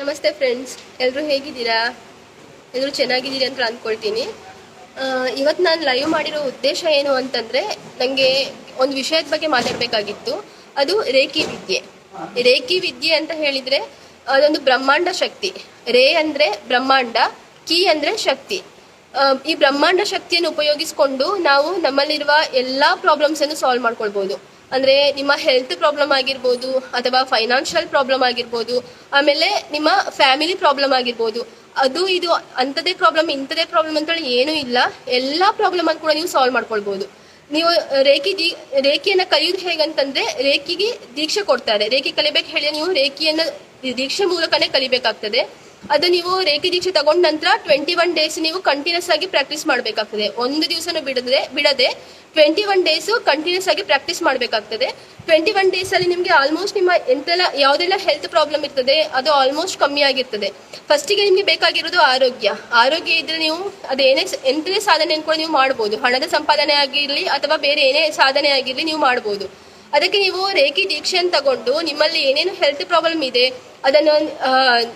ನಮಸ್ತೆ ಫ್ರೆಂಡ್ಸ್ ಎಲ್ಲರೂ ಹೇಗಿದ್ದೀರಾ? ಎಲ್ಲರೂ ಚೆನ್ನಾಗಿದ್ದೀರಿ ಅಂತ ಅಂದ್ಕೊಳ್ತೀನಿ ಇವತ್ತು ನಾನು ಲೈವ್ ಮಾಡಿರೋ ಉದ್ದೇಶ ಏನು ಅಂತಂದರೆ ನನಗೆ ಒಂದು ವಿಷಯದ ಬಗ್ಗೆ ಮಾತಾಡಬೇಕಾಗಿತ್ತು. ಅದು ರೇಖಿ ವಿದ್ಯೆ. ರೇಖಿ ವಿದ್ಯೆ ಅಂತ ಹೇಳಿದರೆ ಅದೊಂದು ಬ್ರಹ್ಮಾಂಡ ಶಕ್ತಿ. ರೇ ಅಂದರೆ ಬ್ರಹ್ಮಾಂಡ, ಕೀ ಅಂದರೆ ಶಕ್ತಿ. ಈ ಬ್ರಹ್ಮಾಂಡ ಶಕ್ತಿಯನ್ನು ಉಪಯೋಗಿಸಿಕೊಂಡು ನಾವು ನಮ್ಮಲ್ಲಿರುವ ಎಲ್ಲ ಪ್ರಾಬ್ಲಮ್ಸನ್ನು ಸಾಲ್ವ್ ಮಾಡ್ಕೊಳ್ಬೋದು. ಅಂದ್ರೆ ನಿಮ್ಮ ಹೆಲ್ತ್ ಪ್ರಾಬ್ಲಮ್ ಆಗಿರ್ಬೋದು ಅಥವಾ ಫೈನಾನ್ಷಿಯಲ್ ಪ್ರಾಬ್ಲಮ್ ಆಗಿರ್ಬೋದು, ಆಮೇಲೆ ನಿಮ್ಮ ಫ್ಯಾಮಿಲಿ ಪ್ರಾಬ್ಲಮ್ ಆಗಿರ್ಬೋದು, ಅದು ಇದು ಅಂಥದೇ ಪ್ರಾಬ್ಲಮ್ ಇಂಥದೇ ಪ್ರಾಬ್ಲಮ್ ಅಂತೇಳಿ ಏನೂ ಇಲ್ಲ. ಎಲ್ಲ ಪ್ರಾಬ್ಲಮ್ ಅನ್ನು ಕೂಡ ನೀವು ಸಾಲ್ವ್ ಮಾಡ್ಕೊಳ್ಬೋದು. ನೀವು ರೇಖಿ ದೀ ರೇಖಿಯನ್ನ ಕಲಿಯೋದು ಹೇಗಂತಂದ್ರೆ ರೇಖಿಗೆ ದೀಕ್ಷೆ ಕೊಡ್ತಾರೆ. ರೇಖಿ ಕಲಿಬೇಕು ಹೇಳಿ ನೀವು ರೇಖಿಯನ್ನ ದೀಕ್ಷೆ ಮೂಲಕನೇ ಕಲಿಬೇಕಾಗ್ತದೆ. ಅದು ನೀವು ರೇಖೆ ದೀಕ್ಷೆ ತಗೊಂಡ ನಂತರ ಟ್ವೆಂಟಿ ಒನ್ ಡೇಸ್ ನೀವು ಕಂಟಿನ್ಯೂಸ್ ಆಗಿ ಪ್ರಾಕ್ಟೀಸ್ ಮಾಡಬೇಕಾಗ್ತದೆ. ಒಂದು ದಿವಸನೂ ಬಿಡದೆ ಬಿಡದೆ ಟ್ವೆಂಟಿ ಒನ್ ಡೇಸು ಕಂಟಿನ್ಯೂಸ್ ಆಗಿ ಪ್ರಾಕ್ಟೀಸ್ ಮಾಡಬೇಕಾಗ್ತದೆ. ಟ್ವೆಂಟಿ ಒನ್ ಡೇಸ್ ಅಲ್ಲಿ ನಿಮಗೆ ಆಲ್ಮೋಸ್ಟ್ ನಿಮ್ಮ ಎಂತೆಲ್ಲ ಯಾವುದೆಲ್ಲ ಹೆಲ್ತ್ ಪ್ರಾಬ್ಲಮ್ ಇರ್ತದೆ, ಅದು ಆಲ್ಮೋಸ್ಟ್ ಕಮ್ಮಿ ಆಗಿರ್ತದೆ. ಫಸ್ಟಿಗೆ ನಿಮಗೆ ಬೇಕಾಗಿರೋದು ಆರೋಗ್ಯ. ಆರೋಗ್ಯ ಇದ್ರೆ ನೀವು ಅದೇನೇ ಎಂತ ಸಾಧನೆ ಕೂಡ ನೀವು ಮಾಡ್ಬೋದು. ಹಣದ ಸಂಪಾದನೆ ಆಗಿರಲಿ ಅಥವಾ ಬೇರೆ ಏನೇ ಸಾಧನೆ ಆಗಿರಲಿ ನೀವು ಮಾಡ್ಬೋದು. ಅದಕ್ಕೆ ನೀವು ರೇಖಿ ದೀಕ್ಷೆಯನ್ನು ತಗೊಂಡು ನಿಮ್ಮಲ್ಲಿ ಏನೇನು ಹೆಲ್ತ್ ಪ್ರಾಬ್ಲಮ್ ಇದೆ, ಅದನ್ನು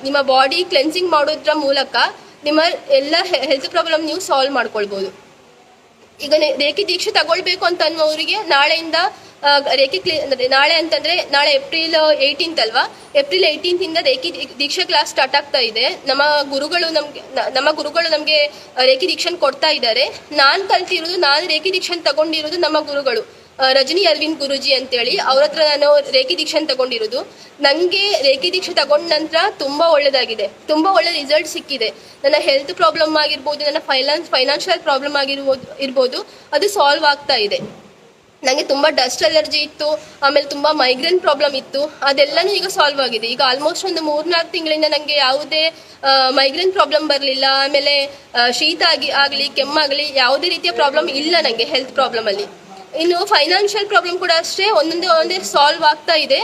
ನಿಮ್ಮ ಬಾಡಿ ಕ್ಲೆನ್ಸಿಂಗ್ ಮಾಡೋದ್ರ ಮೂಲಕ ನಿಮ್ಮ ಎಲ್ಲ ಹೆಲ್ತ್ ಪ್ರಾಬ್ಲಮ್ ನೀವು ಸಾಲ್ವ್ ಮಾಡ್ಕೊಳ್ಬೋದು. ಈಗ ರೇಖಿ ದೀಕ್ಷೆ ತಗೊಳ್ಬೇಕು ಅಂತ ಅನ್ನೋರಿಗೆ ನಾಳೆಯಿಂದ ರೇಖಿ ಕ್ಲಿ ನಾಳೆ ಅಂತಂದ್ರೆ ನಾಳೆ ಏಪ್ರಿಲ್ ಏಯ್ಟೀನ್ತ್ ಅಲ್ವಾ? ಏಪ್ರಿಲ್ ಏಯ್ಟೀನ್ತ್ ಇಂದ ರೇಖಿ ದೀಕ್ಷೆ ಕ್ಲಾಸ್ ಸ್ಟಾರ್ಟ್ ಆಗ್ತಾ ಇದೆ. ನಮ್ಮ ಗುರುಗಳು ನಮ್ಗೆ ನಮ್ಮ ಗುರುಗಳು ನಮ್ಗೆ ರೇಖಿ ದೀಕ್ಷನ್ ಕೊಡ್ತಾ ಇದ್ದಾರೆ. ನಾನ್ ಕಲ್ತಿರೋದು, ನಾನು ರೇಖಿ ದೀಕ್ಷೆ ತಗೊಂಡಿರೋದು ನಮ್ಮ ಗುರುಗಳು. ರಜನಿ ಅರವಿಂದ್ ಗುರುಜಿ ಅಂತೇಳಿ, ಅವ್ರ ಹತ್ರ ನಾನು ರೇಖಿ ದೀಕ್ಷನ್ ತಗೊಂಡಿರೋದು. ನನಗೆ ರೇಖಿ ದೀಕ್ಷೆ ತಗೊಂಡ ನಂತರ ತುಂಬಾ ಒಳ್ಳೇದಾಗಿದೆ. ತುಂಬಾ ಒಳ್ಳೆ ರಿಸಲ್ಟ್ ಸಿಕ್ಕಿದೆ. ನನ್ನ ಹೆಲ್ತ್ ಪ್ರಾಬ್ಲಮ್ ಆಗಿರ್ಬೋದು, ನನ್ನ ಫೈನಾನ್ಸ್ ಫೈನಾನ್ಷಿಯಲ್ ಪ್ರಾಬ್ಲಮ್ ಆಗಿರ್ಬೋದು, ಇರ್ಬೋದು, ಅದು ಸಾಲ್ವ್ ಆಗ್ತಾ ಇದೆ. ನನಗೆ ತುಂಬಾ ಡಸ್ಟ್ ಅಲರ್ಜಿ ಇತ್ತು, ಆಮೇಲೆ ತುಂಬಾ ಮೈಗ್ರೇನ್ ಪ್ರಾಬ್ಲಮ್ ಇತ್ತು, ಅದೆಲ್ಲನೂ ಈಗ ಸಾಲ್ವ್ ಆಗಿದೆ. ಈಗ ಆಲ್ಮೋಸ್ಟ್ ಒಂದು ಮೂರ್ನಾಲ್ಕು ತಿಂಗಳಿಂದ ನನಗೆ ಯಾವುದೇ ಮೈಗ್ರೇನ್ ಪ್ರಾಬ್ಲಮ್ ಬರಲಿಲ್ಲ, ಆಮೇಲೆ ಶೀತ ಆಗಿ, ಆಗಲಿ ಕೆಮ್ಮಾಗಲಿ ಯಾವುದೇ ರೀತಿಯ ಪ್ರಾಬ್ಲಮ್ ಇಲ್ಲ ನನಗೆ ಹೆಲ್ತ್ ಪ್ರಾಬ್ಲಮ್ ಅಲ್ಲಿ. ಇನ್ನು ಫೈನಾನ್ಷಿಯಲ್ ಪ್ರಾಬ್ಲಮ್ ಕೂಡ ಅಷ್ಟೇ. ಒಂದೊಂದೇ ಒಂದೇ ಸಾಲ್ವ್ ಆಗ್ತಾ ಇದೆ.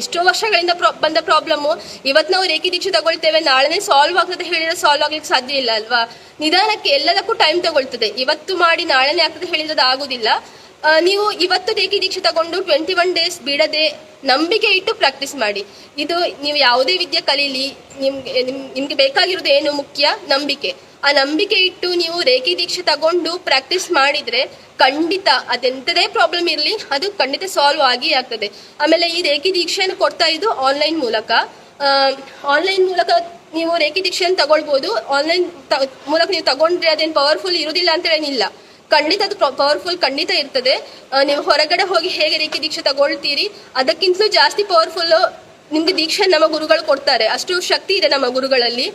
ಎಷ್ಟೋ ವರ್ಷಗಳಿಂದ ಬಂದ ಪ್ರಾಬ್ಲಮ್ಮು ಇವತ್ತು ನಾವು ರೇಖಿ ದೀಕ್ಷೆ ತಗೊಳ್ತೇವೆ, ನಾಳೆನೇ ಸಾಲ್ವ್ ಆಗ್ತದೆ ಹೇಳಿದ್ರೆ ಸಾಲ್ವ್ ಆಗ್ಲಿಕ್ಕೆ ಸಾಧ್ಯ ಇಲ್ಲ ಅಲ್ವಾ? ನಿಧಾನಕ್ಕೆ ಎಲ್ಲದಕ್ಕೂ ಟೈಮ್ ತಗೊಳ್ತದೆ. ಇವತ್ತು ಮಾಡಿ ನಾಳೆನೇ ಆಗ್ತದೆ ಹೇಳಿದ್ರೆ ಆಗುದಿಲ್ಲ ನೀವು ಇವತ್ತು ರೇಖಿ ದೀಕ್ಷೆ ತಗೊಂಡು ಟ್ವೆಂಟಿ ಒನ್ ಡೇಸ್ ಬಿಡದೆ ನಂಬಿಕೆ ಇಟ್ಟು ಪ್ರಾಕ್ಟೀಸ್ ಮಾಡಿ. ಇದು ನೀವು ಯಾವುದೇ ವಿದ್ಯೆ ಕಲೀಲಿ, ನಿಮ್ಗೆ, ನಿಮ್- ನಿಮ್ಗೆ ಬೇಕಾಗಿರೋದು ಏನು ಮುಖ್ಯ? ನಂಬಿಕೆ. ಆ ನಂಬಿಕೆ ಇಟ್ಟು ನೀವು ರೇಖಿ ದೀಕ್ಷೆ ತಗೊಂಡು ಪ್ರಾಕ್ಟೀಸ್ ಮಾಡಿದ್ರೆ ಖಂಡಿತ ಅದೆಂಥದೇ ಪ್ರಾಬ್ಲಮ್ ಇರಲಿ, ಅದು ಖಂಡಿತ ಸಾಲ್ವ್ ಆಗಿ ಆಗ್ತದೆ. ಆಮೇಲೆ ಈ ರೇಖಿ ದೀಕ್ಷೆಯನ್ನು ಕೊಡ್ತಾ ಇದ್ದು ಆನ್ಲೈನ್ ಮೂಲಕ. ಆನ್ಲೈನ್ ಮೂಲಕ ನೀವು ರೇಖಿ ದೀಕ್ಷೆಯನ್ನು ತಗೊಳ್ಬೋದು. ಆನ್ಲೈನ್ ಮೂಲಕ ನೀವು ತಗೊಂಡ್ರೆ ಅದೇನು ಪವರ್ಫುಲ್ ಇರುವುದಿಲ್ಲ ಅಂತ ಏನಿಲ್ಲ ಖಂಡಿತ ಅದು ಪವರ್ಫುಲ್ ಖಂಡಿತ ಇರ್ತದೆ. ನೀವು ಹೊರಗಡೆ ಹೋಗಿ ಹೇಗೆ ರೇಖೆ ದೀಕ್ಷೆ ತಗೊಳ್ತೀರಿ, ಅದಕ್ಕಿಂತಲೂ ಜಾಸ್ತಿ ಪವರ್ಫುಲ್ ನಿಮ್ಗೆ ದೀಕ್ಷೆ ನಮ್ಮ ಗುರುಗಳು ಕೊಡ್ತಾರೆ. ಅಷ್ಟು ಶಕ್ತಿ ಇದೆ ನಮ್ಮ ಗುರುಗಳಲ್ಲಿ.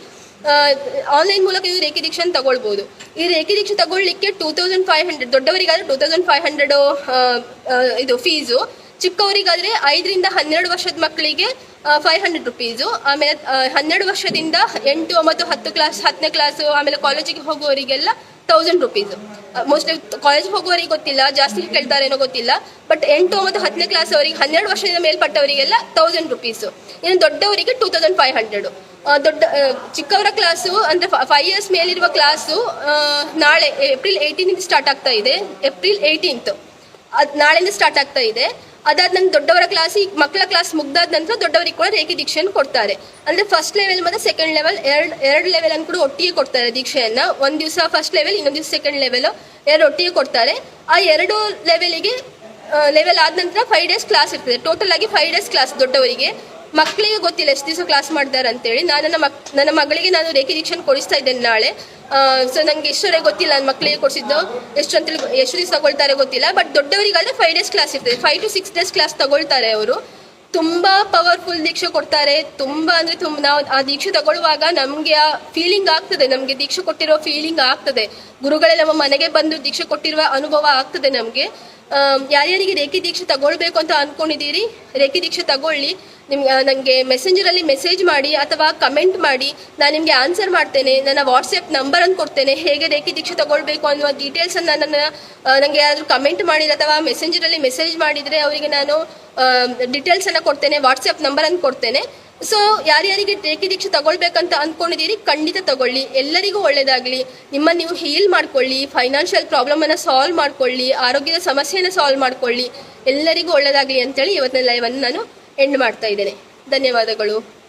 ಆನ್ಲೈನ್ ಮೂಲಕ ನೀವು ರೇಖಿ ದೀಕ್ಷೆ ತಗೊಳ್ಬಹುದು ಈ ರೇಖಿ ದೀಕ್ಷೆ ತಗೊಳ್ಳಿಕ್ಕೆ ಟೂ ತೌಸಂಡ್ ಫೈವ್ ಹಂಡ್ರೆಡ್ ದೊಡ್ಡವರಿಗಾದ್ರೆ ಟೂ ತೌಸಂಡ್ ಫೈವ್ ಹಂಡ್ರೆಡ್ ಇದು ಫೀಸು ಚಿಕ್ಕವರಿಗಾದ್ರೆ ಐದರಿಂದ ಹನ್ನೆರಡು ವರ್ಷದ ಮಕ್ಕಳಿಗೆ ಫೈವ್ ಹಂಡ್ರೆಡ್ ರುಪೀಸು ಆಮೇಲೆ ಹನ್ನೆರಡು ವರ್ಷದಿಂದ ಎಂಟು, ಒಂಬತ್ತು, ಹತ್ತು ಕ್ಲಾಸ್ ಹತ್ತನೇ ಕ್ಲಾಸು ಆಮೇಲೆ ಕಾಲೇಜಿಗೆ ಹೋಗುವವರಿಗೆಲ್ಲ ತೌಸಂಡ್ ರುಪೀಸ್ ಮೋಸ್ಟ್ಲಿ ಕಾಲೇಜ್ ಹೋಗುವವರಿಗೆ ಗೊತ್ತಿಲ್ಲ, ಜಾಸ್ತಿ ಕೇಳ್ತಾರೇನೋ ಗೊತ್ತಿಲ್ಲ ಬಟ್ ಎಂಟು ಮತ್ತು ಹತ್ತನೇ ಕ್ಲಾಸ್ ಅವರಿಗೆ, ಹನ್ನೆರಡು ವರ್ಷದಿಂದ ಮೇಲ್ಪಟ್ಟವರಿಗೆಲ್ಲ ತೌಸಂಡ್ ರುಪೀಸ್ ಇನ್ನು ದೊಡ್ಡವರಿಗೆ ಟೂ ತೌಸಂಡ್ ಫೈವ್ ಹಂಡ್ರೆಡ್ ದೊಡ್ಡ ಚಿಕ್ಕವರ ಕ್ಲಾಸು ಅಂದ್ರೆ ಫೈವ್ ಇಯರ್ಸ್ ಮೇಲಿರುವ ಕ್ಲಾಸು ನಾಳೆ ಏಪ್ರಿಲ್ ಏಯ್ಟೀನ್ ಸ್ಟಾರ್ಟ್ ಆಗ್ತಾ ಇದೆ. ಏಪ್ರಿಲ್ ಏಯ್ಟೀನ್ತ್ ಅದು ನಾಳೆಯಿಂದ ಸ್ಟಾರ್ಟ್ ಆಗ್ತಾ ಇದೆ. ಅದಾದ ನಂತರ ದೊಡ್ಡವರ ಕ್ಲಾಸ್ ಮಕ್ಕಳ ಕ್ಲಾಸ್ ಮುಗ್ದಾದ ನಂತರ ದೊಡ್ಡವರಿಗೆ ಕೂಡ ರೇಖೆ ದೀಕ್ಷೆಯನ್ನು ಕೊಡ್ತಾರೆ. ಅಂದ್ರೆ ಫಸ್ಟ್ ಲೆವೆಲ್ ಮತ್ತೆ ಸೆಕೆಂಡ್ ಲೆವೆಲ್ ಎರಡು ಎರಡು ಲೆವೆಲ್ ಅನ್ನು ಕೂಡ ಒಟ್ಟಿಗೆ ಕೊಡ್ತಾರೆ ದೀಕ್ಷೆಯನ್ನ. ಒಂದ್ ದಿವಸ ಫಸ್ಟ್ ಲೆವೆಲ್ ಇನ್ನೊಂದು ದಿವಸ ಸೆಕೆಂಡ್ ಲೆವೆಲ್ ಎರಡು ಒಟ್ಟಿಗೆ ಕೊಡ್ತಾರೆ. ಆ ಎರಡು ಲೆವೆಲಿಗೆ ಲೆವೆಲ್ ಆದ ನಂತರ ಫೈವ್ ಡೇಸ್ ಕ್ಲಾಸ್ ಇರ್ತದೆ. ಟೋಟಲ್ ಆಗಿ ಫೈವ್ ಡೇಸ್ ಕ್ಲಾಸ್ ದೊಡ್ಡವರಿಗೆ. ಮಕ್ಕಳಿಗೆ ಗೊತ್ತಿಲ್ಲ, ಎಷ್ಟು ದಿವಸ ಕ್ಲಾಸ್ ಮಾಡ್ತಾರೆ ಅಂತೇಳಿ. ನಾನು ನನ್ನ ಮಕ್, ನನ್ನ ಮಗಳಿಗೆ ನಾನು ರೇಖೆ ದೀಕ್ಷೆ ಕೊಡಿಸ್ತಾ ಇದ್ದೇನೆ ನಾಳೆ. ಸೊ ನಂಗೆ ಎಷ್ಟುವರೆಗೆ ಗೊತ್ತಿಲ್ಲ ನನ್ನ ಮಕ್ಕಳಿಗೆ ಕೊಡಿಸಿದ್ದು ಎಷ್ಟು ಅಂತೇಳಿ ಎಷ್ಟು ದಿವಸ ತಗೊಳ್ತಾರೆ ಗೊತ್ತಿಲ್ಲ ಬಟ್ ದೊಡ್ಡವರಿಗಾದ್ರೆ ಫೈವ್ ಡೇಸ್ ಕ್ಲಾಸ್ ಇರ್ತದೆ. Five to six days class ತಗೊಳ್ತಾರೆ ಅವರು. ತುಂಬಾ ಪವರ್ಫುಲ್ ದೀಕ್ಷೆ ಕೊಡ್ತಾರೆ. ತುಂಬಾ ಅಂದ್ರೆ ತುಂಬ, ನಾವು ಆ ದೀಕ್ಷೆ ತಗೊಳ್ಳುವಾಗ ನಮಗೆ ಆ ಫೀಲಿಂಗ್ ಆಗ್ತದೆ. ನಮಗೆ ದೀಕ್ಷೆ ಕೊಟ್ಟಿರೋ ಫೀಲಿಂಗ್ ಆಗ್ತದೆ. ಗುರುಗಳೇ ನಮ್ಮ ಮನೆಗೆ ಬಂದು ದೀಕ್ಷೆ ಕೊಟ್ಟಿರುವ ಅನುಭವ ಆಗ್ತದೆ ನಮ್ಗೆ. ಯಾರ್ಯಾರಿಗೆ ರೇಖಿ ದೀಕ್ಷೆ ತಗೊಳ್ಬೇಕು ಅಂತ ಅನ್ಕೊಂಡಿದ್ದೀರಿ? ರೇಖಿ ದೀಕ್ಷೆ ತಗೊಳ್ಳಿ. ನಿಮ್ಗೆ ನನಗೆ ಮೆಸೆಂಜರಲ್ಲಿ ಮೆಸೇಜ್ ಮಾಡಿ ಅಥವಾ ಕಮೆಂಟ್ ಮಾಡಿ. ನಾನು ನಿಮಗೆ ಆನ್ಸರ್ ಮಾಡ್ತೇನೆ. ನನ್ನ ವಾಟ್ಸಪ್ ನಂಬರ್ ಅನ್ನು ಕೊಡ್ತೇನೆ. ಹೇಗೆ ರೇಖಿ ದೀಕ್ಷೆ ತಗೊಳ್ಬೇಕು ಅನ್ನುವ ಡೀಟೇಲ್ಸ್ ಅನ್ನು ನನ್ನ ನನಗೆ ಯಾರಾದರೂ ಕಮೆಂಟ್ ಮಾಡಿದ್ರೆ ಅಥವಾ ಮೆಸೆಂಜರಲ್ಲಿ ಮೆಸೇಜ್ ಮಾಡಿದರೆ ಅವರಿಗೆ ನಾನು ಡೀಟೇಲ್ಸ್ ಅನ್ನ ಕೊಡ್ತೇನೆ. ವಾಟ್ಸಪ್ ನಂಬರ್ ಅನ್ನು ಕೊಡ್ತೇನೆ. ಸೊ ಯಾರ್ಯಾರಿಗೆ ರೇಖಿ ದೀಕ್ಷೆ ತಗೊಳ್ಬೇಕಂತ ಅಂದ್ಕೊಂಡಿದ್ದೀರಿ ಖಂಡಿತ ತಗೊಳ್ಳಿ. ಎಲ್ಲರಿಗೂ ಒಳ್ಳೇದಾಗ್ಲಿ. ನಿಮ್ಮ ನೀವು ಹೀಲ್ ಮಾಡ್ಕೊಳ್ಳಿ ಫೈನಾನ್ಷಿಯಲ್ ಪ್ರಾಬ್ಲಮ್ ಅನ್ನ ಸಾಲ್ವ್ ಮಾಡ್ಕೊಳ್ಳಿ, ಆರೋಗ್ಯದ ಸಮಸ್ಯೆಯನ್ನು ಸಾಲ್ವ್ ಮಾಡ್ಕೊಳ್ಳಿ. ಎಲ್ಲರಿಗೂ ಒಳ್ಳೇದಾಗ್ಲಿ ಅಂತೇಳಿ ಇವತ್ತಿನ ಲೈವ್ ಅನ್ನು ನಾನು ಎಂಡ್ ಮಾಡ್ತಾ ಇದ್ದೇನೆ. ಧನ್ಯವಾದಗಳು.